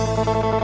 อะ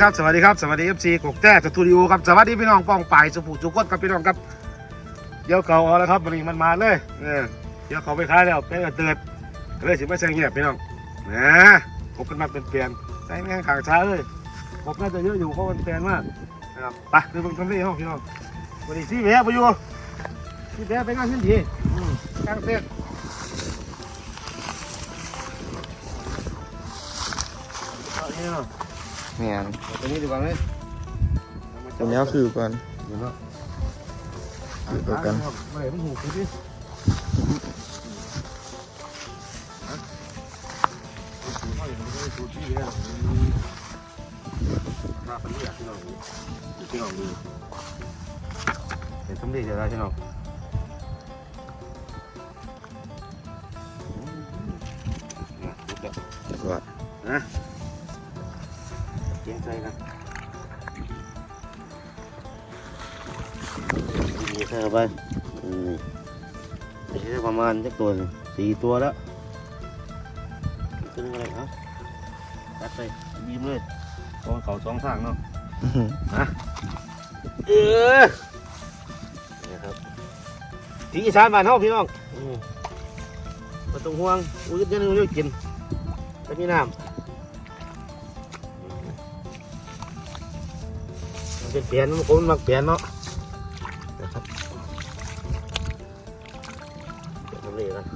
ครับสวัสดีครับสวัสดีเอฟซีกกแจ้สตูดิโอครับสวัสดีพี่น้องป้องป่ายสุภูสุขคนครับพี่น้องครับเดี๋ยวเขาเอาแล้วครับวันนี้มันมาเลยเออเดี๋ยวเขาไปขายแล้วเป็นเตือนก็เลยสิมาใส่เงียบพี่น้องนะพบกันมาเป็นเปลี่ยนใส่แม่งขางช้าเลยผมน่าจะเยอะอยู่เพราะมันเปลี่ยนมากนะครับไปดูตรงทำเลห้องพี่น้องวันนี้ซีแวะไปอยู่ซีแวะไปงานขึ้นดีกลางเต้นเอาเนี่ย แม่นเอาตัวนี้ดีกว่าไหมตัวนี้คือก่อนเดี๋ยวเนาะคือตัวกันไม่ได้มันหูคือที่ฮะหูเขาอย่างนี้ไม่ได้หูที่เลยมาเป็นเรื่องที่เราดูที่เราดูเห็นสมเด็จจะได้ที่เราเนี่ยลุกแล้วจักว่า เก่งใจกันนี่ใส่เข้าไปอืมไม่ใช่ประมาณจักตัวหนึ่งสี่ตัวแล้วตัวนึงอะไรครับตัดไปยิ้มเลยกองเขาสองทางเนาะเออนี่ครับที่อีสานบ้านเฮาพี่น้องอืมบ่ต้องห่วงอุ้ยเดี๋ยวนึงเดี๋ยวกินจะมีน้ำ เป็นเปลี่ยนมันคงมักเปลี่ยนเนาะนะครับเดี๋ยวทำเลยกัน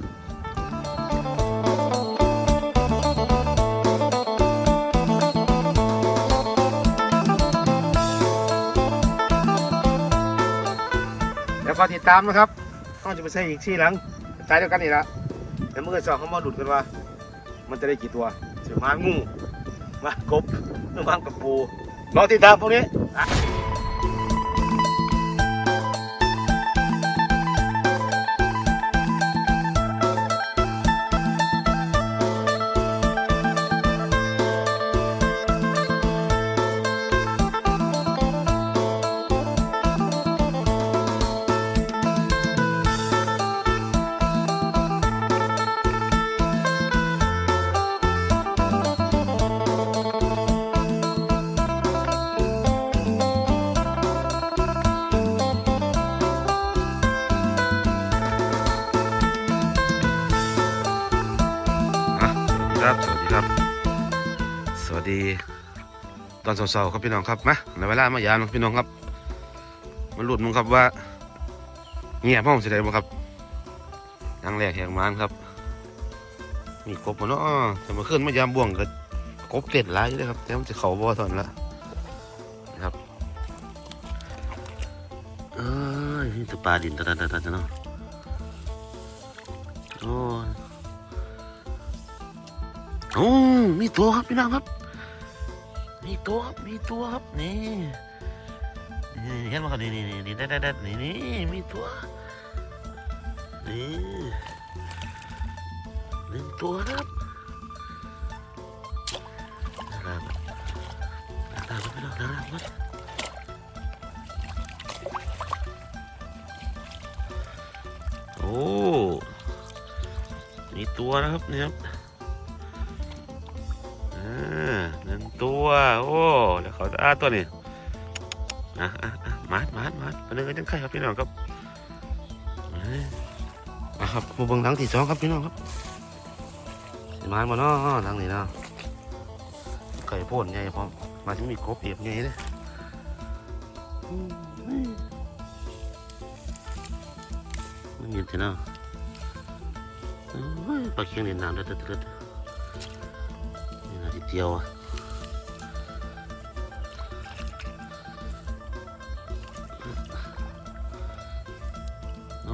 แล้วก็ติดตามนะครับต้องจะไปใช้อีกที่หลังสายเดียวกันนี่ละแล้วเมื่อสองเขามาหลุดกันว่า มันจะได้กี่ตัวสือมางูมากบหรือมากระปูรอติดตามพวกนี้ อ่ ครับ สวัสดีครับ สวัสดีตอนเช้าๆครับพี่น้องครับมาในเวลามายามพี่น้องครับมาหลุดมึงครับว่าเงียบห้องสิได้บ่ครับทางแรกแหกมานครับ มีกบมาเนาะแต่มาขึ้นมายามบ่วงก็กบเต็ดหลายอยู่เลยครับแต่มันจะเข่าบ่อตอนละนะครับเอ้ยนี่ตัวปลาดินตะตะตะตะเนาะโอ้ อ้มีตัวครับพี่น้องครับ มีตัวครับมีตัวครับนี่นี่เห็นไหมครับนี่นี่นี่นี่ได้ได้ได้นี่นี่มีตัวนี่หนึ่งตัวครับนะครับนะครับพี่น้องนะครับโอ้มีตัวนะครับเนี่ยครับ ตัว โอ้แล้วเขาอาตัวนี้อะอะอะมาดมาดมาดตัวหนึงก็ยังไข่ครับพี่น้องครับเอ้ยอะครับผู้เบิ่งหลังที่สองครับพี่น้องครับสิมาบ่เนาะหลังนี้เนาะไก่โพ่นใหญ่พร้อมมาถึงมีครบเอียบใหญ่เลยมันเงียบทีเนาะโอ้ยปลาเคียงเล่นน้ำเด็ดเด็ดเด็ดนี่นาทีเดียวอะ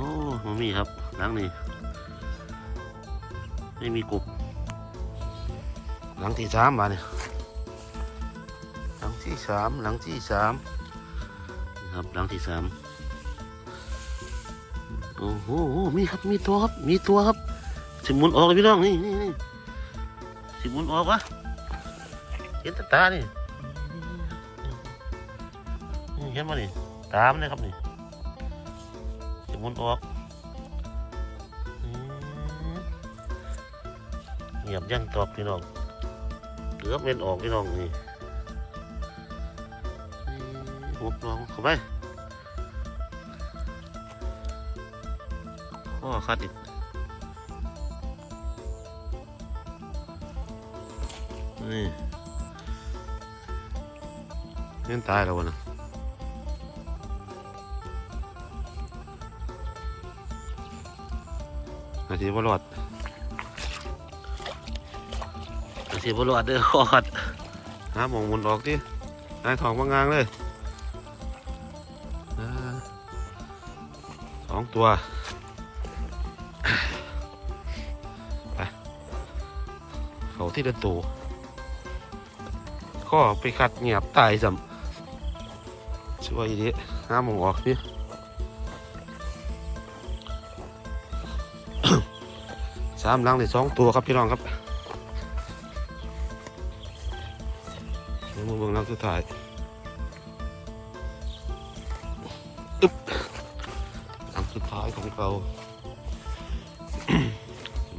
อ้มันมีครับหลังนี้ไม่มีกบหลังที่สามมาเนี่ยหลังที่สามหลังที่สามนี่ครับหลังที่สามโอ้โหมีครับมีตัวครับมีตัวครับสิหมุนออกเลยพี่น้องนี่นี่นี่สิหมุนออกวะเห็นแตาตานี่นี่เห็นมั้นี่ตามนเลยครับนี่ สิหมุนออกเงียบยั่งตอบพี่น้องเหลือเม็นออกพี่น้องนี่หุบลองเข้าไปข้อคัดอีกนี่เล่นตายแล้ววะนะ อาชีพบรอดอาชีพบรอดเด้อข้อคัดหาหมองหมุนออกดินายทองบางงางเลยอ่าสองตัวไปเขาที่เดินตูก็ไปขัดเงียบตายสัมช่วยดิห้าโมงออกนี่ สามหลังในสองตัวครับพี่น้องครับเดี๋ยวมาเบิ่งหลังสุดท้ายอึ๊บหลังสุดท้ายของเรา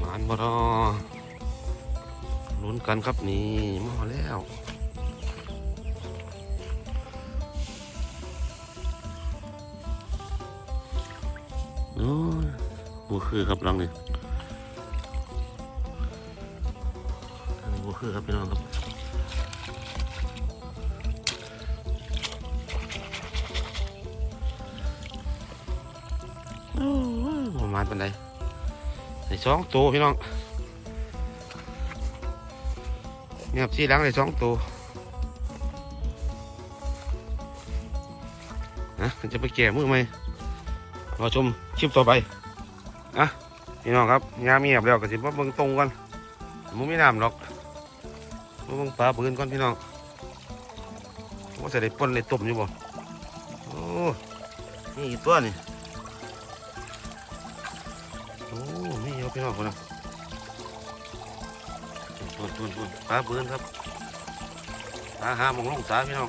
มานบ่รอลุ้นกันครับนี่มาแล้วโอ้ยบัวคือครับหลังนี่ คือครับพี่น้องครับประมาณปันใดใส่สองตัวพี่น้องเนี่ยสีหลังใส่สองตัวนะมันจะไปแก่มือไหมรอชมคลิปต่อไปอะพี่น้องครับงามเงียบแล้วก็สิมาเบิ่งตรงกันมันไม่น้ำหรอก มาเบิ่งปลาปืนก่อนพี่น้องว่าจะได้ปนได้ต้มอยู่บ่โอ้นี่อีกตัวนี่โอ้มีเอะพี่น้องคนนะปุ่นปุ่นปุ่นปลาเบือนครับปลาหามองลงสาพี่น้อง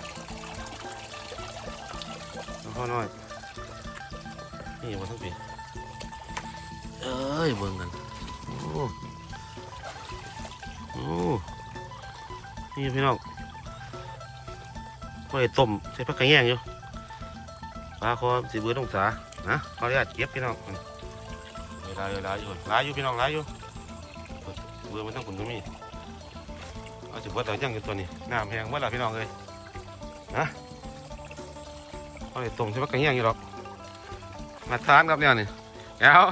แล้วพ่อน้อยนี่มาทั้งปีเอ้ยเบิ่งกันโอ้โอ้ นี่พี่น้องก็ไอ้ต้มใส่ผักกระแยงอยู่ปลาคอสีเบือนลงสานะเขออนุญาตเก็บพี่น้องลายอยู่ลายอยู่ลายอยู่พี่น้องลายอยู่เบือมันต้องคุณก็มีเอาสิเบิดเอายังอยู่ตัวนี้น้ำแห้งเมื่อไรพี่น้องเลยนะเอาเลยต้มใช่ปะกันยังอยู่หรอกมาทานครับเนี่ยนี่แล้ว